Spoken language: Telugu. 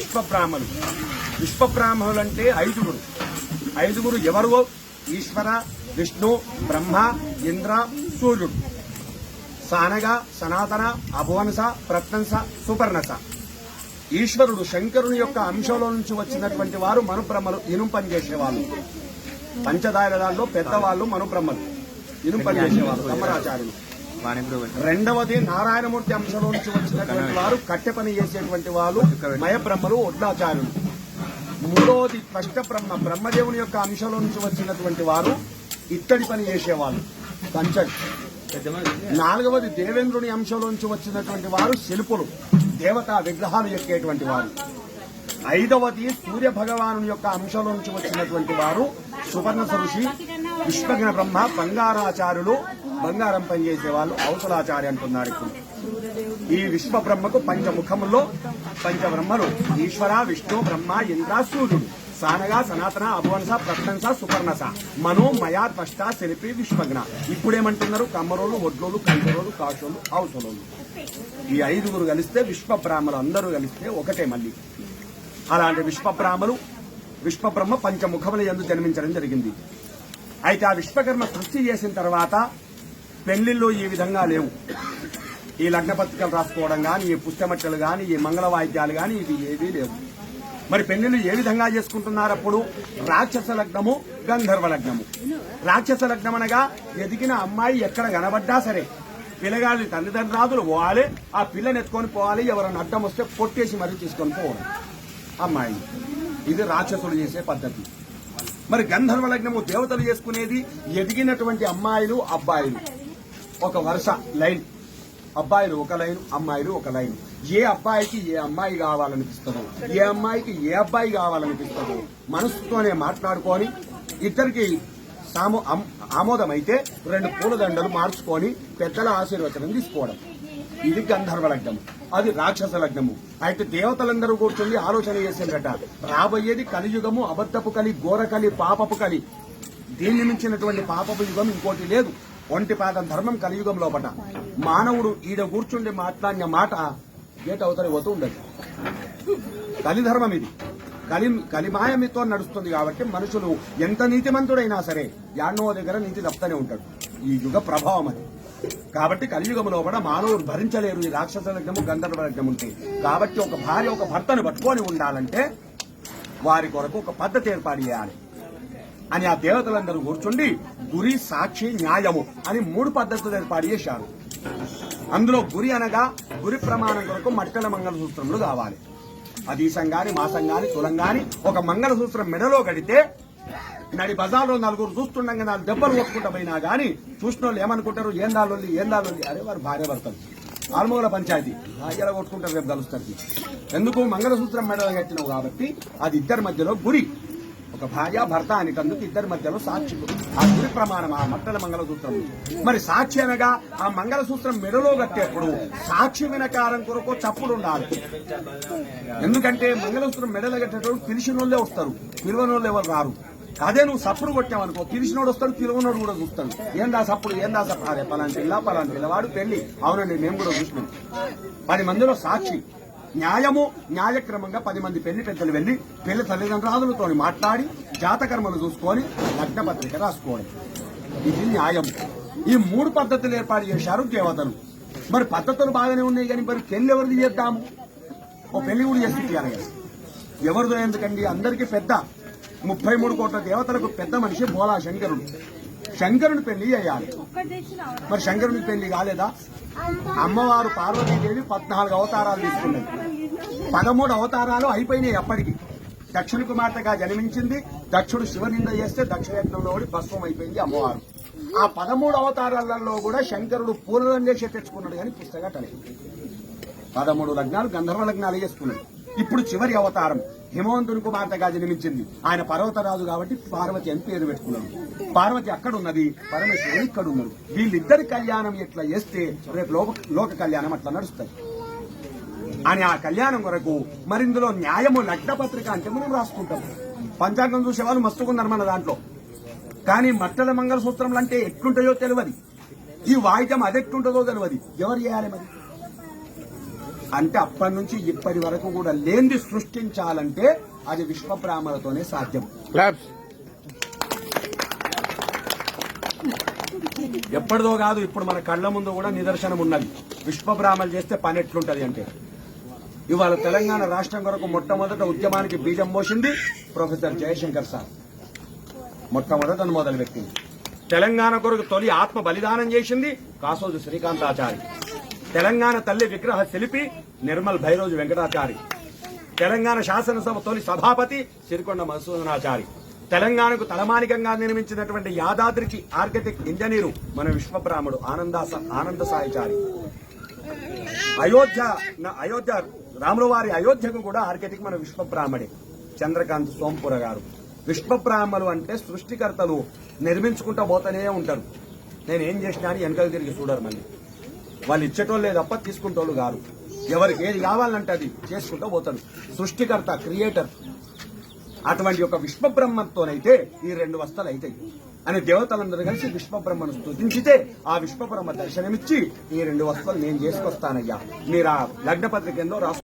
విశ్వబ్రాహ్మలు విశ్వబ్రాహ్మణులు. అంటే ఐదుగురు. ఐదుగురు ఎవరు ఈశ్వర విష్ణు బ్రహ్మ ఇంద్ర సూర్యుడు. సానగ సనాతన అభువనస ప్రత్నంస సుపర్ణస. ఈశ్వరుడు శంకరుని యొక్క అంశంలో నుంచి వచ్చినటువంటి వారు మనుబ్రహ్మలు ఇనుం పనిచేసేవాళ్ళు చేసేవాళ్ళు. పంచదారదాల్లో పెద్దవాళ్ళు మనుబ్రహ్మలు. ఇనుం పనిచేసేవాళ్ళు బ్రహ్మరాచార్యులు. రెండవది నారాయణమూర్తి అంశంలో నుంచి వచ్చినటువంటి వారు కట్టె పని చేసేటువంటి వాళ్ళు మయబ్రహ్మలు ఒడ్లాచార్యులు మూడవది స్పష్ట బ్రహ్మ బ్రహ్మదేవుని యొక్క అంశంలో నుంచి వచ్చినటువంటి వారు ఇత్తడి పని చేసేవాళ్ళు. కంచడి. నాలుగవది దేవేంద్రుని అంశంలో నుంచి వచ్చినటువంటి వారు శిల్పులు. దేవతా విగ్రహాలు ఎక్కేటువంటి వారు. ఐదవది సూర్య భగవాను యొక్క అంశంలో నుంచి వచ్చినటువంటి వారు సువర్ణ ఋషి విశ్వజ్ఞ బ్రహ్మ బంగారాచారులు బంగారం పనిచేసే వాళ్ళు అవసలాచార్య అంటున్నారు ఇప్పుడు. ఈ విశ్వ బ్రహ్మకు పంచముఖములో పంచబ్రహ్మలు ఈశ్వర విష్ణు బ్రహ్మ ఇంద్ర సూర్యుడు. సానగా సనాతన అభువనస ప్రత్నంస సుపర్ణస మనో మయా త్వష్ట శిల్పి విశ్వజ్ఞ. ఇప్పుడేమంటున్నారు? కమ్మరోలు ఒడ్లోలు కంకరోలు కాశోలు అవసలోలు ఈ ఐదుగురు కలిస్తే విశ్వ బ్రాహ్మలు అందరూ కలిస్తే ఒకటే మళ్ళీ. అలాంటి విశ్వబ్రాహ్మలు విశ్వబ్రహ్మ పంచముఖముల ఎందు జన్మించడం జరిగింది. అయితే ఆ విశ్వకర్మ సృష్టి చేసిన తర్వాత పెళ్ళిళ్ళు ఈ విధంగా లేవు. ఈ లగ్న పత్రికలు రాసుకోవడం కానీ ఈ పుస్తమట్టలు కానీ ఈ మంగళ వాయిద్యాలు కానీ ఇవి ఏవీ లేవు. మరి పెళ్ళిళ్ళు ఏ విధంగా చేసుకుంటున్నారు అప్పుడు? రాక్షస లగ్నము గంధర్వ లగ్నము. రాక్షస లగ్నం అనగా ఎదిగిన అమ్మాయి ఎక్కడ కనబడ్డా సరే. పిల్లగాళ్ళని తల్లిదండ్రులు పోవాలి ఆ పిల్లని ఎత్తుకొని పోవాలి ఎవరైనా అడ్డం వస్తే కొట్టేసి మరీ తీసుకొని పోవడం. అమ్మాయి ఇది రాక్షసులు చేసే పద్ధతి. మరి గంధర్వ లగ్నము దేవతలు చేసుకునేది ఎదిగినటువంటి అమ్మాయిలు అబ్బాయిలు. ఒక వరుస లైన్. అబ్బాయిలు ఒక లైన్ అమ్మాయిలు ఒక లైన్. ఏ అబ్బాయికి ఏ అమ్మాయి కావాలనిపిస్తుందో ఏ అమ్మాయికి ఏ అబ్బాయి కావాలనిపిస్తుందో మనసుతోనే మాట్లాడుకొని ఇద్దరికి సాము ఆమ్- ఆమోదమైతే రెండు పూలదండలు మార్చుకొని పెద్దల ఆశీర్వచనం తీసుకోవడం. ఇది గంధర్వ లగ్నము అది రాక్షస లగ్నము. అయితే దేవతలందరూ కూర్చొని ఆలోచన చేసిందట రాబోయేది కలియుగము అబద్ధపు కలి ఘోరకలి పాపపు కలి. దీన్ని మించినటువంటి పాపపు యుగం ఇంకోటి లేదు. ఒంటి పాదం ధర్మం కలియుగం లోపట. మానవుడు ఈడ కూర్చుండి మాట్లాడిన మాట గేట్ అవతలి పోతూ ఉండదు. కలిధర్మం ఇది. కలి కలిమాయమితో నడుస్తుంది కాబట్టి మనుషులు ఎంత నీతిమంతుడైనా సరే యాన్నో దగ్గర నీతి తప్పుతూనే ఉంటాడు. ఈ యుగ ప్రభావం అది. కాబట్టి కలియుగంలో కూడా మానవుడు భరించలేరు ఈ రాక్షస లగ్నము గంధర్వ లగ్నం ఉంటే. కాబట్టి ఒక భార్య ఒక భర్తను పట్టుకొని ఉండాలంటే వారి కొరకు ఒక పద్ధతి ఏర్పాటు చేయాలి. అని ఆ దేవతలందరూ కూర్చుండి గురి సాక్షి న్యాయము అని మూడు పద్ధతులు ఏర్పాటు చేశారు. అందులో గురి అనగా గురి ప్రమాణం కొరకు మట్టల మంగళసూత్రములు కావాలి. అదీసం గాని మాసం గాని తులం గాని ఒక మంగళసూత్రం మెడలో కడితే నడి బజార్లో నలుగురు చూస్తుండగా నాకు దెబ్బలు కొట్టుకుంటా పోయినా కానీ చూసిన వాళ్ళు ఏమనుకుంటారు? ఏం దాళ్ళు ఏం దాళ్ళు అరే వారు భార్య భర్తలు. ఆల్మూల పంచాయతీ. భార్యలో కొట్టుకుంటారు రేపు కలుస్తారు ఎందుకు? మంగళసూత్రం మెడలు కట్టినావు కాబట్టి అది ఇద్దరి మధ్యలో గురి. ఒక భార్య భర్త అనేటందుకు ఇద్దరి మధ్యలో సాక్షి. ఆ గురి ప్రమాణం ఆ మట్టల మంగళసూత్రం. మరి సాక్షి అనగా ఆ మంగళసూత్రం మెడలో కట్టేప్పుడు సాక్షి వినకారం కొరకు చప్పుడు ఉండాలి. ఎందుకంటే మంగళసూత్రం మెడలో కట్టేటప్పుడు పిలిచిన వాళ్ళే వస్తారు. పిలువని వాళ్ళు ఎవరు రారు? అదే నువ్వు సప్పుడు కొట్టావనుకో పిలిచినోడు వస్తాడు పిలువనోడు కూడా చూస్తాడు. ఏందా సప్పుడు ఏందా సప్పుడు? అరే పలాంటి పిల్ల పలాంటి పిల్లవాడు పెళ్ళి అవునండి మేము కూడా చూసినాం. పది మందిలో సాక్షి. న్యాయము న్యాయక్రమంగా పది మంది పెళ్ళి పెద్దలు వెళ్ళి పెళ్ళి తల్లిదండ్రులతో మాట్లాడి జాతకర్మలు చూసుకొని లగ్న పత్రిక రాసుకోవడం ఇది న్యాయం. ఈ మూడు పద్ధతులు ఏర్పాటు చేశారు దేవతలు. మరి పద్ధతులు బాగానే ఉన్నాయి కానీ మరి పెళ్ళి ఎవరిది చేద్దాము? ఓ పెళ్ళి కూడా చేసి ఎవరిదో ఎందుకండి? అందరికీ పెద్ద. ముప్పై మూడు కోట్ల దేవతలకు పెద్ద మనిషి బోలా శంకరుడు. శంకరుని పెళ్ళి అయ్యాలి మరి శంకరుని పెళ్ళి కాలేదా? అమ్మవారు పార్వతీదేవి పద్నాలుగు అవతారాలు తీసుకున్నది పదమూడు అవతారాలు అయిపోయినాయి అప్పటికి. దక్షిణ కుమార్తెగా జన్మించింది. దక్షుడు శివనింద చేస్తే దక్షిణయజ్ఞంలో భస్వం భస్మం అయిపోయింది అమ్మవారు. ఆ పదమూడు అవతారాలలో కూడా శంకరుడు పూర్వం చేసి తెచ్చుకున్నాడు కానీ పుస్తకం పదమూడు లగ్నాలు గంధర్వ లగ్నాలు చేసుకున్నాడు. ఇప్పుడు చివరి అవతారం హిమవంతుని కుమార్తెగా జన్మించింది. ఆయన పర్వతరాజు కాబట్టి పార్వతి అని పేరు పెట్టుకున్నాడు. పార్వతి అక్కడ ఉన్నది పరమేశ్వరుడు ఇక్కడ ఉన్నారు వీళ్ళిద్దరి కళ్యాణం ఎట్లా చేస్తే రేపు లోక లోక కళ్యాణం అట్లా నడుస్తుంది. అని ఆ కళ్యాణం కొరకు మరి ఇందులో న్యాయము లగ్న పత్రిక అంటే మనం రాసుకుంటాం. పంచాంగం చూసే వాళ్ళు మస్తుకున్నారు మన దాంట్లో. కానీ మట్టల మంగళసూత్రములు అంటే ఎట్లుంటాయో తెలియదు ఈ వాయిద్యం అదెట్టుంటుందో తెలియదు ఎవరు చేయాలి మరి? అంటే అప్పటి నుంచి ఇప్పటి వరకు కూడా లేనిది సృష్టించాలంటే అది విశ్వబ్రాహ్మణతోనే సాధ్యం. క్లాప్స్ ఎప్పటిదో కాదు ఇప్పుడు మన కళ్ళ ముందు కూడా నిదర్శనం ఉన్నది. విశ్వబ్రాహ్మణులు చేస్తే పని ఎట్లుంటది అంటే ఇవాళ తెలంగాణ రాష్ట్రం కొరకు మొట్టమొదట ఉద్యమానికి బీజం పోసింది ప్రొఫెసర్ జయశంకర్ సార్. మొట్టమొదట మొదలు వ్యక్తిని తెలంగాణ కొరకు తొలి ఆత్మ బలిదానం చేసింది కాసోజు శ్రీకాంతాచారి. తెలంగాణ తల్లి విగ్రహ శిల్పి నిర్మల్ భైరోజు వెంకటాచారి. తెలంగాణ శాసనసభ తొలి సభాపతి సిరికొండ మధుసూదనాచారి. తెలంగాణకు తలమానికంగా నిర్మించినటువంటి యాదాద్రికి ఆర్కిటెక్ట్ ఇంజనీరు మన విశ్వబ్రాహ్మడు ఆనందాస ఆనంద సాయిచారి అయోధ్య అయోధ్య రాములవారి అయోధ్యకు కూడా ఆర్కిటెక్ట్ మన విశ్వబ్రాహ్మడే చంద్రకాంత్ సోంపుర గారు. విశ్వబ్రాహ్మలు అంటే సృష్టికర్తలు నిర్మించుకుంటూ పోతూనే ఉంటారు. నేను ఏం చేసినా అని వెనకలు తిరిగి చూడరు మళ్ళీ. వాళ్ళు ఇచ్చేటోళ్ళే తప్ప తీసుకుంటోళ్ళు కాదు. ఎవరికి ఏది కావాలంటే అది చేసుకుంటూ పోతాడు సృష్టికర్త క్రియేటర్ అటువంటి ఒక విశ్వబ్రహ్మతోనైతే ఈ రెండు వస్తలు అవుతాయి అని దేవతలందరూ కలిసి విశ్వబ్రహ్మను స్థుతించితే ఆ విశ్వబ్రహ్మ దర్శనమిచ్చి ఈ రెండు వస్తువులు నేను చేసుకొస్తానయ్యా. మీరు ఆ లగ్న పత్రికలో రాసు